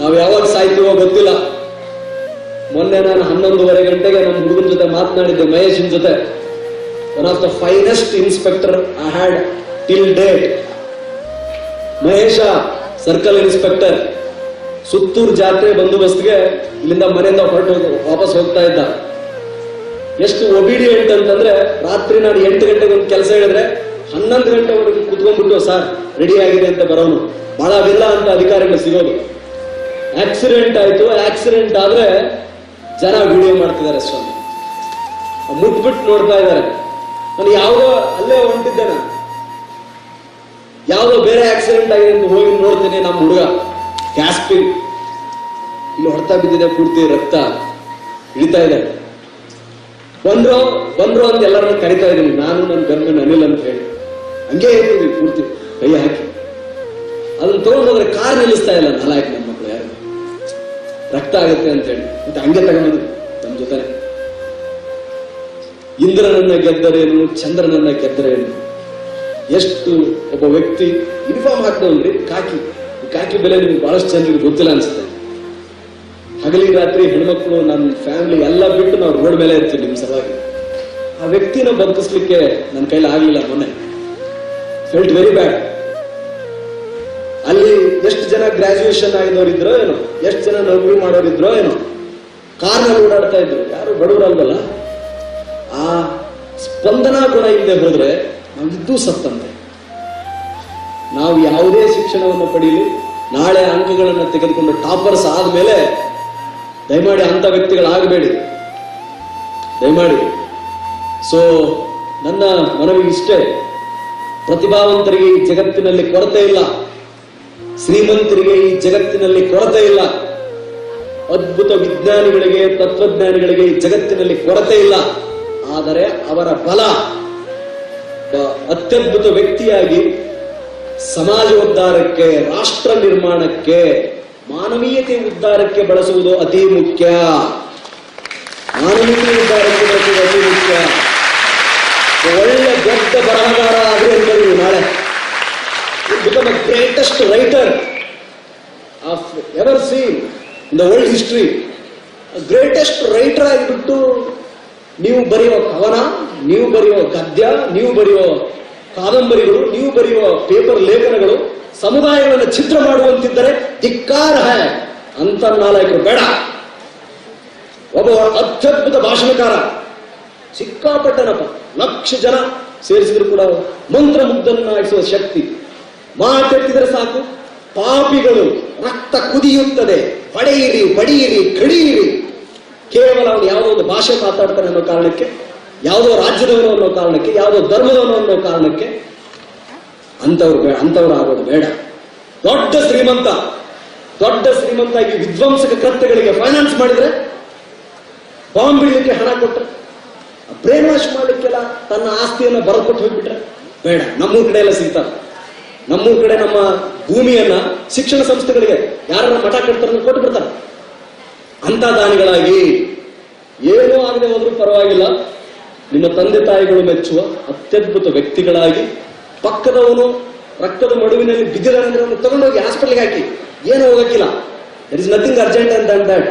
ನಾವು ಯಾವಾಗ ಸಾಯ್ತೀವೋ ಗೊತ್ತಿಲ್ಲ. ಮೊನ್ನೆ ನಾನು ಹನ್ನೊಂದುವರೆ ಗಂಟೆಗೆ ನಮ್ಮ ಹುಡುಗನ ಜೊತೆ ಮಾತನಾಡಿದ್ದೆ, ಮಹೇಶನ್ ಜೊತೆ. One of the finest inspector I had till date Mahesh circle inspector Suttur ಜಾತ್ರೆ ಬಂದೋಬಸ್ತ್ಗೆ ಇಲ್ಲಿಂದ ಮನೆಯಿಂದ ಹೊರಟು ವಾಪಸ್ ಹೋಗ್ತಾ ಇದ್ದ. ಎಷ್ಟು ಒಬಿಡಿಯಂಟ್ ಅಂತಂದ್ರೆ ರಾತ್ರಿ ನಾನು ಎಂಟು ಗಂಟೆಗೆ ಒಂದು ಕೆಲಸ ಹೇಳಿದ್ರೆ ಹನ್ನೊಂದು ಗಂಟೆವರೆಗೆ ಕುತ್ಕೊಂಡ್ಬಿಟ್ಟು, ಸರ್ ರೆಡಿ ಆಗಿದೆ ಅಂತ ಬರೋನು. ಬಹಳ ಅಂತ ಅಧಿಕಾರಿಗಳು ಸಿಗೋದು. ಆಕ್ಸಿಡೆಂಟ್ ಆಯ್ತು ಆಕ್ಸಿಡೆಂಟ್ ಆದ್ರೆ ಜನ ವಿಡಿಯೋ ಮಾಡ್ತಿದ್ದಾರೆ ಸ್ವಾಮಿ. ಮುಟ್ಬಿಟ್ಟು ನೋಡ್ತಾ ಇದ್ದಾರೆ. ನಾನು ಯಾವುದೋ ಅಲ್ಲೇ ಹೊಂಟಿದ್ದೆ ನಾನು ಯಾವುದೋ ಬೇರೆ ಆಕ್ಸಿಡೆಂಟ್ ಆಗಿದೆ ಅಂತ ಹೋಗಿ ನೋಡ್ತೇನೆ ನಮ್ಮ ಹುಡುಗ. ಗ್ಯಾಸ್ಪಿಂಗ್ ಇಲ್ಲಿ ಹೊಡ್ತಾ ಬಿದ್ದಿದೆ, ಪೂರ್ತಿ ರಕ್ತ ಇಳಿತಾ ಇದೆ. ಬಂದ್ರು ಬಂದ್ರು ಅಂತ ಎಲ್ಲರನ್ನ ಕರಿತಾ ಇದ್ದೀನಿ. ನಾನು, ನನ್ನ ಗರ್ಮನ್ ಅನಿಲ್ ಅಂತ ಹೇಳಿ. ಹಂಗೆ ಇರ್ತೀವಿ ಪೂರ್ತಿ. ಕೈ ಹಾಕಿ. ಅದನ್ನ ತಗೊಂಡು ಹೋದ್ರೆ ಕಾರ್ ನಿಲ್ಲಿಸ್ತಾ ಇಲ್ಲ ನಾಲ್ಕು ರಕ್ತ ಆಗುತ್ತೆ ಅಂತ ಹೇಳಿ ಮತ್ತೆ ಹಂಗೆ ತಗೊಂಡು ನಮ್ಮ ಜೊತೆ ಇಂದ್ರನನ್ನ ಗೆದ್ದರೇನು ಚಂದ್ರನನ್ನ ಗೆದ್ದರೇನು ಎಷ್ಟು ಒಬ್ಬ ವ್ಯಕ್ತಿ ಯೂನಿಫಾರ್ಮ್ ಹಾಕ್ತವನ್ರಿ ಕಾಕಿ. ಕಾಕಿ ಬೆಲೆ ನಿಮ್ಗೆ ಬಹಳಷ್ಟು ಜನರಿಗೆ ಗೊತ್ತಿಲ್ಲ ಅನ್ಸುತ್ತೆ. ಹಗಲಿ ರಾತ್ರಿ ಹೆಣ್ಮಕ್ಳು ನನ್ನ ಫ್ಯಾಮಿಲಿ ಎಲ್ಲ ಬಿಟ್ಟು ನಾವು ರೋಡ್ ಮೇಲೆ ಇರ್ತೀವಿ ನಿಮ್ಮ ಸಲುವಾಗಿ. ಆ ವ್ಯಕ್ತಿನ ಬದುಕಿಸ್ಲಿಕ್ಕೆ ನನ್ನ ಕೈಲಿ ಆಗಲಿಲ್ಲ ಮೊನ್ನೆ. ಫೆಲ್ಟ್ ವೆರಿ ಬ್ಯಾಡ್ ಎಷ್ಟು ಜನ ಗ್ರಾಜುಯೇಷನ್ ಆಗಿದವರಿದ್ರೋ ಏನು, ಎಷ್ಟು ಜನ ನೌಕರಿ ಮಾಡೋರಿದ್ರೋ ಏನು. ಕಾರ್ನಲ್ಲಿ ಓಡಾಡ್ತಾ ಇದ್ರು. ಯಾರು ಬಡವರಲ್ವಲ್ಲ? ಆ ಸ್ಪಂದನಾ ಗುಣ ಇಲ್ಲದೆ ಹೋದ್ರೆ ನಮ್ದು ಸತ್ತಂತೆ. ನಾವು ಯಾವುದೇ ಶಿಕ್ಷಣವನ್ನು ಪಡೀಲಿ, ನಾಳೆ ಅಂಕಗಳನ್ನು ತೆಗೆದುಕೊಂಡು ಟಾಪರ್ಸ್ ಆದ್ಮೇಲೆ ದಯಮಾಡಿ ಅಂತ ವ್ಯಕ್ತಿಗಳಾಗಬೇಡಿ. ದಯಮಾಡಿ. ಸೊ ನನ್ನ ಮನವಿ ಇಷ್ಟೇ. ಪ್ರತಿಭಾವಂತರಿಗೆ ಈ ಜಗತ್ತಿನಲ್ಲಿ ಕೊರತೆ ಇಲ್ಲ. ಶ್ರೀಮಂತರಿಗೆ ಈ ಜಗತ್ತಿನಲ್ಲಿ ಕೊರತೆ ಇಲ್ಲ. ಅದ್ಭುತ ವಿಜ್ಞಾನಿಗಳಿಗೆ, ತತ್ವಜ್ಞಾನಿಗಳಿಗೆ ಈ ಜಗತ್ತಿನಲ್ಲಿ ಕೊರತೆ ಇಲ್ಲ. ಆದರೆ ಅವರ ಬಲ ಅತ್ಯದ್ಭುತ ವ್ಯಕ್ತಿಯಾಗಿ ಸಮಾಜ ಉದ್ಧಾರಕ್ಕೆ, ರಾಷ್ಟ್ರ ನಿರ್ಮಾಣಕ್ಕೆ, ಮಾನವೀಯತೆ ಉದ್ಧಾರಕ್ಕೆ ಬಳಸುವುದು ಅತಿ ಮುಖ್ಯ. ಮಾನವೀಯತೆ ಉದ್ಧಾರಕ್ಕೆ ಬಳಸುವುದು ಅತಿ ಮುಖ್ಯ. ಒಳ್ಳೆ ದೊಡ್ಡ ಬರಹಗಾರ ಆದ್ರೆ become a greatest writer of ever seen the world history greatest writer ಆಗಿಬಿಟ್ಟು ನೀವು ಬರೆಯುವ ಕವನ, ನೀವು ಬರೆಯುವ ಗದ್ಯ, ನೀವು ಬರೆಯುವ ಕಾದಂಬರಿಗಳು, ನೀವು ಬರೆಯುವ ಪೇಪರ್ ಲೇಖನಗಳು ಸಮುದಾಯಗಳನ್ನು ಚಿತ್ರ ಮಾಡುವಂತಿದ್ದರೆ ಧಿಕ್ಕಾರ ಹೇ ಅಂತ ನಾಲ್ಕರು ಬೇಡ. ಒಬ್ಬ ಅತ್ಯದ್ಭುತ ಭಾಷಣಕಾರ ಸಿಕ್ಕಾಪಟ್ಟನಪ್ಪ ಲಕ್ಷ ಜನ ಸೇರಿಸಿದ್ರು ಕೂಡ ಮಂತ್ರ ಮುಗ್ಧನ್ನಾಗಿಸುವ ಶಕ್ತಿ. ಮಾತೆತ್ತಿದರೆ ಸಾಕು. ಪಾಪಿಗಳು ರಕ್ತ ಕುದಿಯುತ್ತದೆ. ಹೊಡೆಯಿರಿ, ಬಡಿಯಿರಿ, ಕಡಿಯಿರಿ. ಕೇವಲ ಅವನು ಯಾವುದೋ ಒಂದು ಭಾಷೆ ಮಾತಾಡ್ತಾನೆ ಅನ್ನೋ ಕಾರಣಕ್ಕೆ, ಯಾವುದೋ ರಾಜ್ಯದವನು ಅನ್ನೋ ಕಾರಣಕ್ಕೆ, ಯಾವುದೋ ಧರ್ಮದವನು ಅನ್ನೋ ಕಾರಣಕ್ಕೆ ಅಂತವ್ರು ಬೇಡ ಅಂತವ್ರು ಆಗೋದು ಬೇಡ. ದೊಡ್ಡ ಶ್ರೀಮಂತ ದೊಡ್ಡ ಶ್ರೀಮಂತ ಈ ವಿಧ್ವಂಸಕ ಕೃತ್ಯಗಳಿಗೆ ಫೈನಾನ್ಸ್ ಮಾಡಿದ್ರೆ ಬಾಂಬ್ ಬಿಡ್ಲಿಕ್ಕೆ ಹಣ ಕೊಟ್ರೆ ಬ್ರೇನ್ ವಾಶ್ ಮಾಡಲಿಕ್ಕೆಲ್ಲ ತನ್ನ ಆಸ್ತಿಯನ್ನು ಬರಕೊಟ್ಟು ಹೋಗ್ಬಿಟ್ರೆ ಬೇಡ. ನಮ್ಮೂರ್ ಕಡೆ ಎಲ್ಲ ಸಿಗ್ತಾರೆ ನಮ್ಮೂರ್ ಕಡೆ ನಮ್ಮ ಭೂಮಿಯನ್ನ ಶಿಕ್ಷಣ ಸಂಸ್ಥೆಗಳಿಗೆ ಯಾರನ್ನ ಮಠ ಕಟ್ತಾರ ಕೊಟ್ಟು ಬಿಡ್ತಾರೆ. ಅಂತ ದಾನಿಗಳಾಗಿ ಏನೂ ಆಗದೆ ಹೋದ್ರೂ ಪರವಾಗಿಲ್ಲ. ನಿಮ್ಮ ತಂದೆ ತಾಯಿಗಳು ಮೆಚ್ಚುವ ಅತ್ಯದ್ಭುತ ವ್ಯಕ್ತಿಗಳಾಗಿ ಪಕ್ಕದವನು ರಕ್ತದ ಮಡುವಿನಲ್ಲಿ ಬಿದ್ದಿದ್ದಾನೆ ಅಂದ್ರೆ ತಗೊಂಡೋಗಿ ಹಾಸ್ಪಿಟಲ್ಗೆ ಹಾಕಿ. ಏನು ಹೋಗಕ್ಕಿಲ್ಲ. There is nothing urgent and that